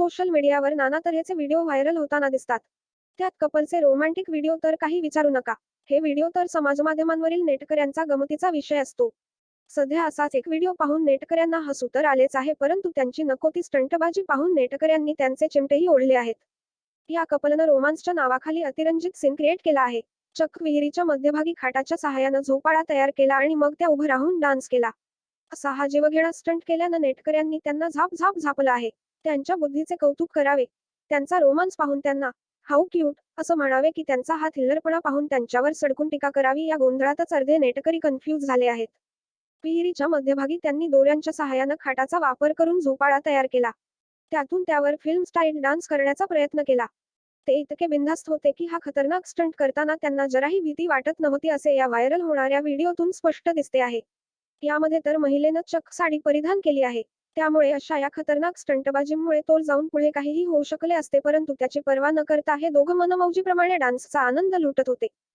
Social मीडियावर नाना तऱ्हेचे video viral होताना दिसतात. त्यात कपलचे रोमॅन्टिक व्हिडिओ तर काही विचारू नका. हे व्हिडिओ तर समाजमाध्यमांवरील नेटकऱ्यांचा गमतीचा विषय असतो. सध्या असाच एक व्हिडिओ पाहून नेटकऱ्यांना हसू तर आलेच आहे परंतु त्यांची नको ती स्टंटबाजी पाहून नेटकऱ्यांनी त्यांचे चिमटेही ओढले आहेत. या कपलनं रोमांसच्या नावाखाली अतिरंजित सीन क्रिएट केला आहे. चक्क विहिरीच्या मध्यभागी खाटाच्या सहाय्यानं झोपाळा तयार केला आणि मग त्या उभं राहून डान्स केला. असा हा जीवघेणा स्टंट केल्यानं नेटकऱ्यांनी त्यांना झाप झाप झापलं आहे. त्यांच्या बुद्धीचे कौतुक करावे. त्यांचा रोमांस पाहून त्यांना हाऊ क्यूट असं म्हणावे की त्यांचा हा थिल्लरपणा पाहून त्यांच्यावर सडकून टीका करावी. या गोंधळातच अर्धे नेटकरी कन्फ्यूज झाले आहेत. विहिरीच्या मध्यभागी त्यांनी दोऱ्यांच्या सहाय्यानं खाटाचा वापर करून झोपाळा तयार केला. त्यातून त्यावर फिल्म स्टाईल डान्स करण्याचा प्रयत्न केला. ते इतके बिनधास्त होते की हा खतरनाक स्टंट करताना त्यांना जराही भीती वाटत नव्हती असे या व्हायरल होणाऱ्या व्हिडिओतून स्पष्ट दिसते आहे. यामध्ये तर महिलेनं चक्क साडी परिधान केली आहे. त्यामुळे अशा या खतरनाक स्टंटबाजीमुळे तोल जाऊन पुढे काहीही होऊ शकले असते परंतु त्याची पर्वा न करता हे दोघं मनमौजीप्रमाणे डान्सचा आनंद लुटत होते.